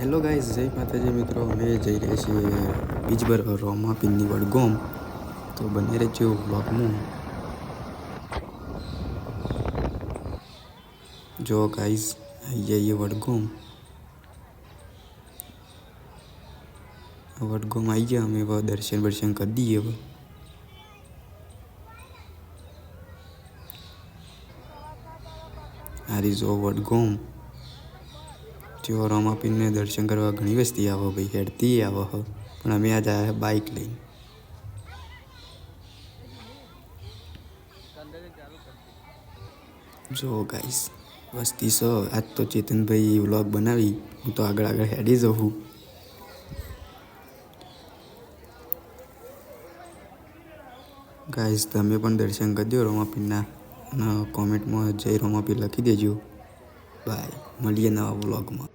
Hello guys, જય માતાજી મિત્રો. અમે જઈ રહ્યા છીએ બીજબર રોમા પિનની વડગોમ તો બને રહેજો બ્લોગમાં જો ગાઈઝ આવી આવીએ વડગોમ વડગોમ આવી ગયા, અમે હવે દર્શન બર્શન કરી દઈએ હવે. આ રીઝો વડગોમ જો રોમાપીરને દર્શન કરવા ઘણી વસ્તી આવો ભાઈ, હેડતી આવો હો. પણ અમે આજ આવ્યા બાઇક લઈને. જો ગાઈસ વસ્તી સો. આજ તો ચેતનભાઈ વ્લોગ બનાવી. હું તો આગળ આગળ હેડી જઉં ગાઈસ તમે પણ દર્શન કરજો રોમાપીરના અને કોમેન્ટમાં જય રોમાપીર લખી દેજો. બાય મળીએ નવા વ્લોગમાં